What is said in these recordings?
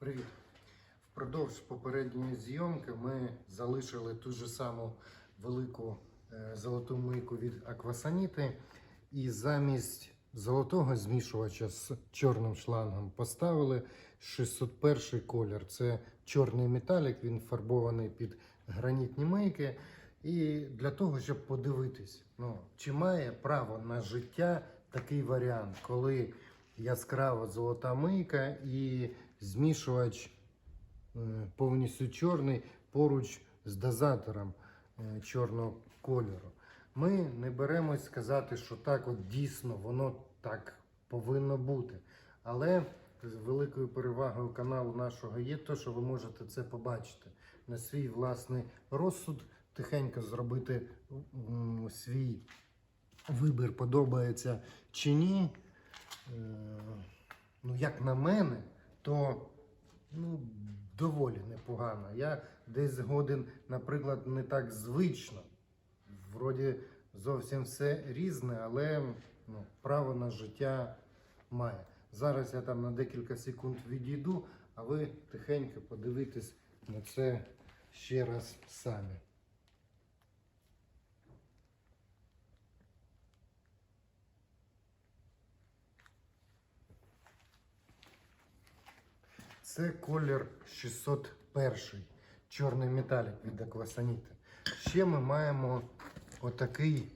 Привіт! Впродовж попередньої зйомки ми залишили ту ж саму велику е, золоту мийку від Аквасаніти. І замість золотого змішувача з чорним шлангом поставили 601 колір. Це чорний металік, він фарбований під гранітні мийки. І для того, щоб подивитись, ну, чи має право на життя такий варіант, коли яскрава золота мийка і змішувач е, повністю чорний поруч з дозатором е, чорного кольору. Ми не беремось сказати, що так от дійсно воно так повинно бути. Але з великою перевагою каналу нашого є те, що ви можете це побачити на свій власний розсуд, тихенько зробити свій вибір, подобається чи ні. Е, Ну, як на мене, то ну, доволі непогано. Я десь згоден, наприклад, не так звично. Вроді зовсім все різне, але ну, право на життя має. Зараз я там на декілька секунд відійду, а ви тихенько подивитесь на це ще раз самі. Це колір 601, чорний металік від Аквасаніти. Ще ми маємо отакий,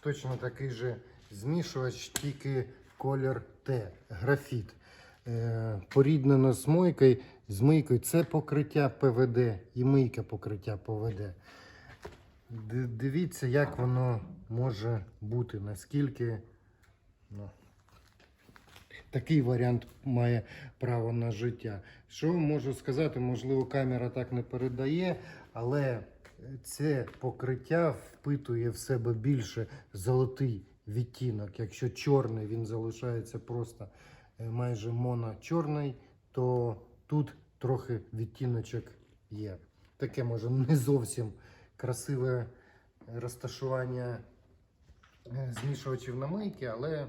точно такий же змішувач, тільки колір Т, графіт. Е, поріднено з мойкою, з мийкою. Це покриття ПВД і мийка покриття ПВД. Дивіться, як воно може бути, наскільки ну, такий варіант має право на життя. Що можу сказати, можливо, камера так не передає, але це покриття впитує в себе більше золотий відтінок. Якщо чорний він залишається просто е, майже моно-чорний, то тут трохи відтіночок є. Таке може не зовсім красиве розташування е, змішувачів на мийки, але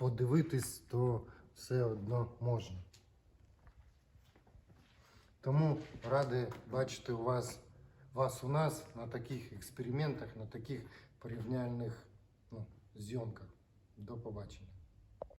подивитись, то все одно можна. Тому ради бачити у вас, вас у нас на таких експериментах, на таких порівняльних ну, зйомках. До побачення.